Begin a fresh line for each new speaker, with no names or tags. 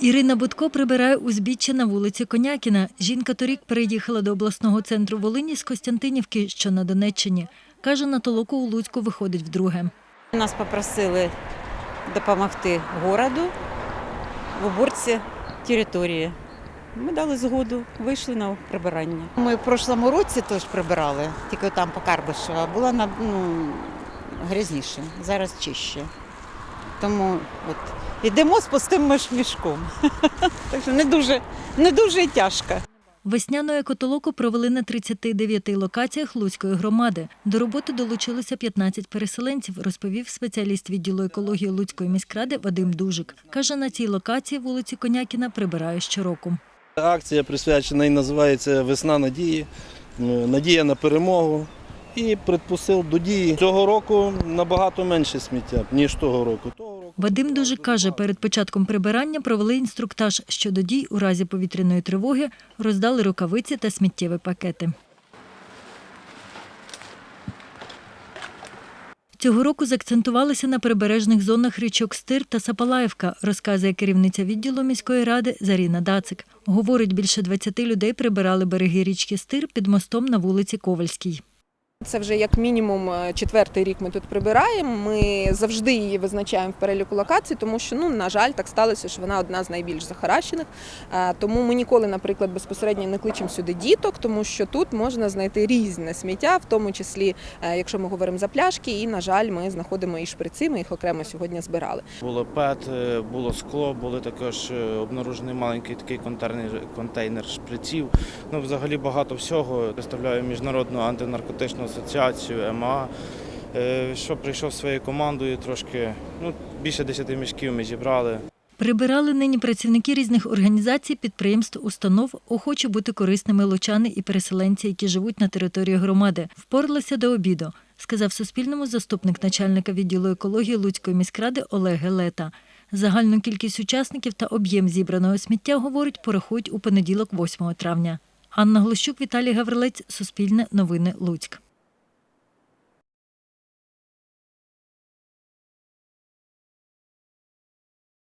Ірина Будко прибирає узбіччя на вулиці Конякіна. Жінка торік переїхала до обласного центру Волині з Костянтинівки, що на Донеччині. Каже, на толоку у Луцьку виходить вдруге.
Нас попросили допомогти городу в уборці території. Ми дали згоду, вийшли на прибирання.
Ми в прошлому році теж прибирали, тільки там по Карбишева. Було на- ну, грязніше, зараз чище. Тому от, йдемо з пустим мішком. так що не дуже, не дуже тяжко.
Весняну екотолоку провели на 39 локаціях Луцької громади. До роботи долучилося 15 переселенців, розповів спеціаліст відділу екології Луцької міськради Вадим Дужик. Каже, на цій локації вулиці Конякіна прибирає щороку.
Акція присвячена і називається Весна надії, е, надія на перемогу. І предпосил до дії цього року набагато менше сміття, ніж того року.
Вадим Дужик каже, перед початком прибирання провели інструктаж щодо дій у разі повітряної тривоги, роздали рукавиці та сміттєві пакети. Цього року заакцентувалися на прибережних зонах річок Стир та Сапалаївка, розказує керівниця відділу міської ради Заріна Дацик. Говорить, більше 20 людей прибирали береги річки Стир під мостом на вулиці Ковальській.
Це вже як мінімум е, четвертий рік ми тут прибираємо. Ми завжди її визначаємо в переліку локацій, тому що ну на жаль, так сталося, що вона одна з найбільш захаращених. Е, Тому ми ніколи, наприклад, безпосередньо не кличемо сюди діток, тому що тут можна знайти різне сміття, в тому числі, е, якщо ми говоримо за пляшки, і на жаль, ми знаходимо і шприци, ми їх окремо сьогодні збирали.
Було ПЕТ, було скло, були також обнаружений маленький такий контейнер, контейнер шприців. Ну, взагалі багато всього. Представляю міжнародну антинаркотичну асоціацію ЕМА. е, Що прийшов своєю командою, трошки ну, більше 10 мішків ми зібрали.
Прибирали нині працівники різних організацій, підприємств, установ, охочі бути корисними лучани і переселенці, які живуть на території громади. Впоралися до обіду, сказав Суспільному заступник начальника відділу екології Луцької міськради Олег Гелета. Загальну кількість учасників та об'єм зібраного сміття, говорить, порахують у понеділок, 8 травня. Анна Глущук, Віталій Гаврилець, Суспільне новини Луцьк.